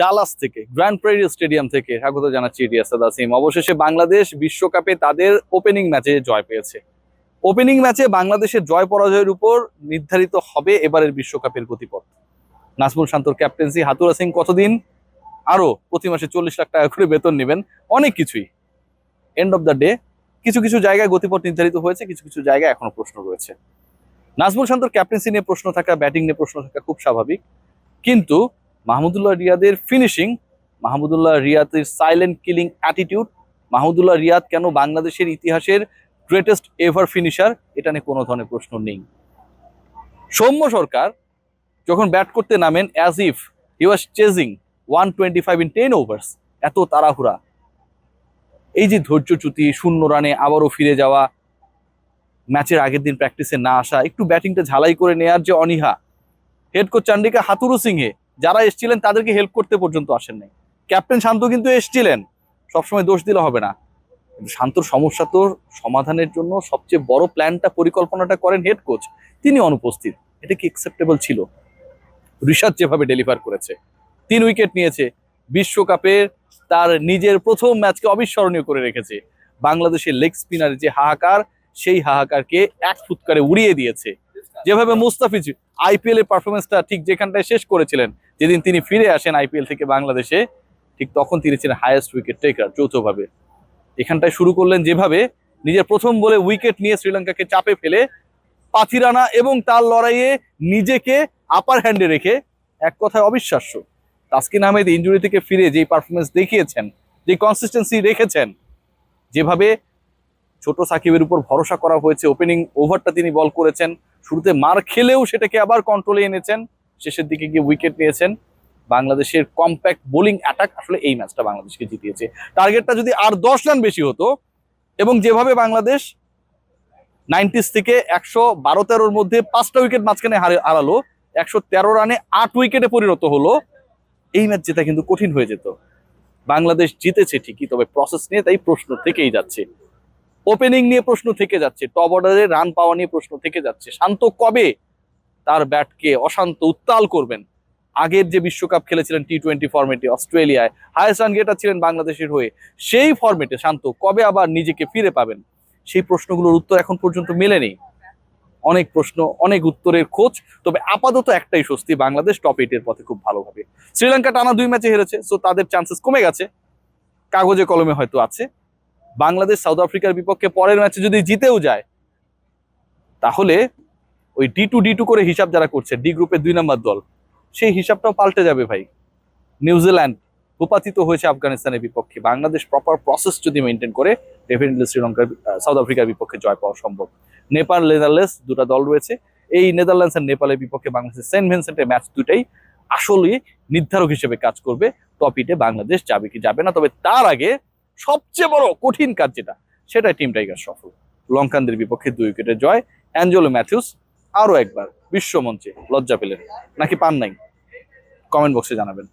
Dallas থেকে, grand prairie stadium থেকে স্বাগত জানাচ্ছি এটি আসাদ আসিম অবশেষে বাংলাদেশ বিশ্বকাপে তাদের ওপেনিং ম্যাচে জয় পেয়েছে। ওপেনিং ম্যাচে বাংলাদেশের জয় পরাজয়ের উপর নির্ধারিত হবে এবারের বিশ্বকাপের গতিপথ। নাজমুল শান্তর ক্যাপ্টেন্সি হাতুরা সিং কতদিন? আরও প্রতি মাসে চল্লিশ লাখ টাকা করে বেতন নেবেন। অনেক কিছুই। এন্ড অফ দ্য ডে কিছু কিছু জায়গায় গতিপথ নির্ধারিত হয়েছে, কিছু কিছু জায়গায় এখনও প্রশ্ন রয়েছে। নাজমুল শান্তর ক্যাপ্টেন্সি নিয়ে প্রশ্ন থাকা ব্যাটিং নিয়ে প্রশ্ন থাকা খুব স্বাভাবিক। কিন্তু মাহমুদুল্লাহ রিয়াদের ফিনিশিং মাহমুদুল্লাহ রিয়াদের silent killing attitude Mahmudullah Riyad কেন বাংলাদেশের ইতিহাসের গ্রেটেস্ট এভার ফিনিশার এটা নিয়ে কোনো ধরনের প্রশ্ন নেই। সৌম্য সরকার যখন ব্যাট করতে নামেন as if he was chasing one twenty five in ten overs এত তাড়াহুড়া। এই যে ধৈর্যচ্যুতি শূন্য রানে আবারও ফিরে যাওয়া ম্যাচের আগের দিন প্র্যাকটিসে না আসা, একটু ব্যাটিংটা ঝালাই করে নেয়ার যে অনীহা head coach Chandika Hathurusingha যারা এসছিলেন তাদেরকে হেল্প করতে পর্যন্ত আসেন নাই। ক্যাপ্টেন শান্ত কিন্তু এসছিলেন, সবসময় দোষ দিলে হবে না। শান্তর সমস্যা তো সমাধানের জন্য সবচেয়ে বড় প্ল্যানটা পরিকল্পনাটা করেন হেড কোচ তিনি অনুপস্থিত, এটা কি একসেপ্টেবল ছিল? ঋষাদ যেভাবে ডেলিভার করেছে, তিন উইকেট নিয়েছে, বিশ্বকাপে তার নিজের প্রথম ম্যাচকে অবিস্মরণীয় করে রেখেছে। বাংলাদেশের লেগ স্পিনার যে হাহাকার, সেই হাহাকারকে এক ফুৎকারে উড়িয়ে দিয়েছে। যেভাবে মুস্তাফিজ আইপিএল এর পারফরমেন্সটা ঠিক যেখানটায় শেষ করেছিলেন যেদিন তিনি ফিরে আসেন আইপিএল থেকে বাংলাদেশে, ঠিক তখন তিনি ছিলেন হায়েস্ট উইকেট টেকার যৌথভাবে। এখানটায় শুরু করলেন যেভাবে, নিজের প্রথম বলে উইকেট নিয়ে শ্রীলঙ্কাকে চাপে ফেলে পাথিরানা এবং তার লড়াইয়ে নিজেকে আপার হ্যান্ডে রেখে এক কথায় অবিশ্বাস্য। তাসকিন আহমেদ ইঞ্জুরি থেকে ফিরে যেই পারফরমেন্স দেখিয়েছেন যে কনসিস্টেন্সি রেখেছেন, যেভাবে ছোট সাকিবের উপর ভরসা করা হয়েছে ওপেনিং ওভারটা তিনি বল করেছেন, শুরুতে মার খেলেও সেটাকে আবার কন্ট্রোলে এনেছেন শেষের দিকে গিয়ে উইকেট নিয়েছেন। বাংলাদেশের কম্প্যাক্ট বোলিং অ্যাটাক আসলে এই ম্যাচটা বাংলাদেশকে জিতিয়েছে। টার্গেটটা যদি আর দশ রান বেশি হতো এবং যেভাবে বাংলাদেশ নাইনটিস থেকে একশো বারো তেরোর মধ্যে পাঁচটা উইকেট মাঝখানে হারে- হারালো, একশো তেরো রানে আট উইকেটে পরিণত হলো, এই ম্যাচ জেতা কিন্তু কঠিন হয়ে যেত। বাংলাদেশ জিতেছে ঠিকই, তবে প্রসেস নিয়ে তাই প্রশ্ন থেকেই যাচ্ছে। ওপেনিং নিয়ে প্রশ্ন থেকে যাচ্ছে টপ অর্ডারে রান পাওয়া নিয়ে প্রশ্ন থেকে যাচ্ছে। শান্ত কবে? তার ব্যাটকে অশান্ত উত্তাল করবেন। আগের যে বিশ্বকাপ খেলেছিলেন টি টোয়েন্টি ফর্মেটে অস্ট্রেলিয়ায় হায়েস্ট রান গেটার ছিলেন বাংলাদেশের হয়ে, সেই ফর্মেটে শান্ত, কবে আবার নিজেকে ফিরে পাবেন? সেই প্রশ্নগুলোর উত্তর এখন পর্যন্ত মেলেনি। অনেক প্রশ্ন, অনেক উত্তরের খোঁজ, তবে আপাতত একটাই স্বস্তি, বাংলাদেশ টপ এইটের পথে খুব ভালোভাবে। শ্রীলঙ্কা টানা দুই ম্যাচে হেরেছে সো তাদের চান্সেস কমে গেছে। কাগজে কলমে হয়তো আছে। বাংলাদেশ, সাউথ আফ্রিকার বিপক্ষে পরের ম্যাচে যদি জিতেও যায়, তাহলে ওই ডি টু ডি টু করে হিসাব যারা করছে ডি গ্রুপের দুই নম্বর দল, সেই হিসাবটাও পাল্টে যাবে ভাই। নিউজিল্যান্ড ভূপাতিত হয়েছে আফগানিস্তানের বিপক্ষে। বাংলাদেশ প্রপার প্রসেস যদি মেনটেন করে ডেফিনেটলি শ্রীলঙ্কার সাউথ আফ্রিকার বিপক্ষে জয় পাওয়া সম্ভব। নেপাল নেদারল্যান্ডস দুটা দল রয়েছে। এই নেদারল্যান্ডস আর নেপালের বিপক্ষে বাংলাদেশের সেন্ট ভিনসেন্টের ম্যাচ দুটাই আসলে নির্ধারক হিসেবে কাজ করবে। টপ ইটে বাংলাদেশ যাবে কি যাবে না, তবে তার আগে সবচেয়ে বড় কঠিন কাজ যেটা, সেটা টিম টাইগার সফল। লঙ্কানদের বিপক্ষে দুই উইকেটের জয়। অ্যাঞ্জেলো ম্যাথিউস আরও একবার বিশ্বমঞ্চে লজ্জা পেলেন নাকি পান নাই? কমেন্ট বক্সে জানাবেন।